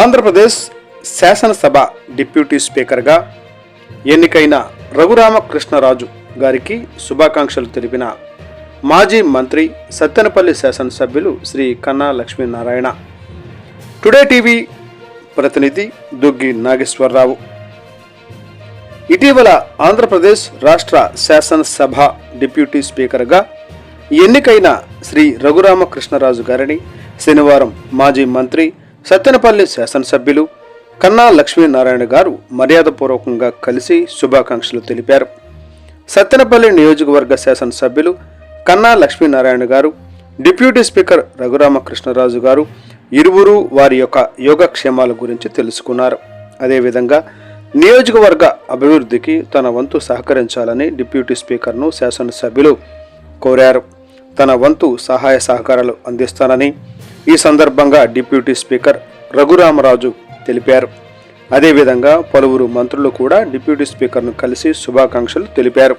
ఆంధ్రప్రదేశ్ శాసనసభ డిప్యూటీ స్పీకర్గా ఎన్నికైన రఘురామకృష్ణరాజు గారికి శుభాకాంక్షలు తెలిపిన మాజీ మంత్రి సత్తెనపల్లి శాసనసభ్యులు శ్రీ కన్నా లక్ష్మీనారాయణ. టుడే టీవీ ప్రతినిధి దుగ్గి నాగేశ్వరరావు. ఇటీవల ఆంధ్రప్రదేశ్ రాష్ట్ర శాసనసభ డిప్యూటీ స్పీకర్గా ఎన్నికైన శ్రీ రఘురామకృష్ణరాజు గారిని శనివారం మాజీ మంత్రి సత్తెనపల్లి శాసనసభ్యులు కన్నా లక్ష్మీనారాయణ గారు మర్యాదపూర్వకంగా కలిసి శుభాకాంక్షలు తెలిపారు. సత్తెనపల్లి నియోజకవర్గ శాసనసభ్యులు కన్నా లక్ష్మీనారాయణ గారు డిప్యూటీ స్పీకర్ రఘురామకృష్ణరాజు గారు ఇరువురు వారి యొక్క యోగక్షేమాల గురించి తెలుసుకున్నారు. అదేవిధంగా నియోజకవర్గ అభివృద్ధికి తన వంతు సహకరించాలని డిప్యూటీ స్పీకర్ను శాసనసభ్యులు కోరారు. తన వంతు సహాయ సహకారాలు అందిస్తానని ఈ సందర్భంగా డిప్యూటీ స్పీకర్ రఘురామరాజు తెలిపారు. అదేవిధంగా పలువురు మంత్రులు కూడా డిప్యూటీ స్పీకర్ను కలిసి శుభాకాంక్షలు తెలిపారు.